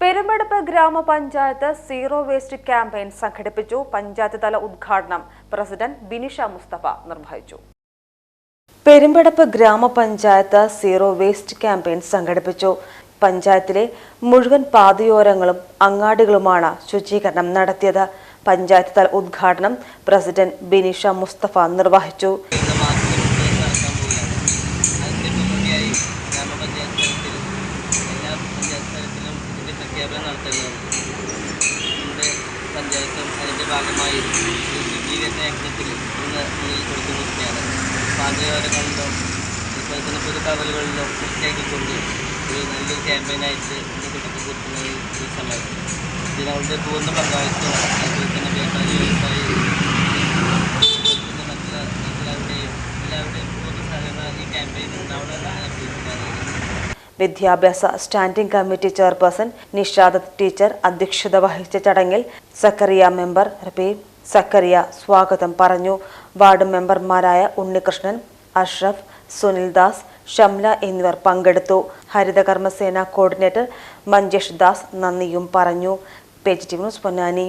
പെരുമ്പടപ്പ് ഗ്രാമപഞ്ചായത്ത് zero waste campaign സംഘടിപ്പിച്ചു പഞ്ചായത്ത് തല ഉദ്ഘാടനം പ്രസിഡന്റ് ബിനിഷ മുസ്തഫ നിർവഹിച്ചു. പെരുമ്പടപ്പ് ഗ്രാമപഞ്ചായത്ത് സീറോ വേസ്റ്റ് ക്യാമ്പയിൻ സംഘടിപ്പിച്ചു. പഞ്ചായത്തിലെ മുഴുവൻ പാതയോരങ്ങളും അങ്ങാടികളുമാണ് ശുചീകരണം നടത്തിയത്. പഞ്ചായത്ത് തല ഉദ്ഘാടനം പ്രസിഡന്റ് ബിനിഷ മുസ്തഫ നിർവഹിച്ചു. പ്രഖ്യാപനം നടത്തുന്നത്. നമ്മുടെ പഞ്ചായത്തും അതിന്റെ ഭാഗമായി ശുചീകരണ യജ്ഞത്തിൽ ഇന്ന് മുന്നിൽ കൊടുത്തുകൊണ്ടിരിക്കുകയാണ് പാതയോരങ്ങളിലും അതുപോലെ തന്നെ പൊതുകവലുകളിലും വൃത്തിയാക്കിക്കൊണ്ട് ഒരു നല്ലൊരു ക്യാമ്പയിനായിട്ട് ഇന്ന് തുടക്കം ഈ സമയത്ത്. ഇതിനവരുടെ പൂർണ പങ്കാളിത്തം വിദ്യാഭ്യാസ standing committee chairperson Nishad teacher അധ്യക്ഷത വഹിച്ച ചടങ്ങിൽ സക്കറിയ മെമ്പർ റബീബ് സക്കറിയ സ്വാഗതം പറഞ്ഞു. വാർഡ് മെമ്പർമാരായ ഉണ്ണികൃഷ്ണൻ അഷ്റഫ് സുനിൽദാസ് ഷംല എന്നിവർ പങ്കെടുത്തു. ഹരിതകർമ്മസേന കോർഡിനേറ്റർ മഞ്ജേഷ് ദാസ് നന്ദിയും പറഞ്ഞു. Page T news Ponnani.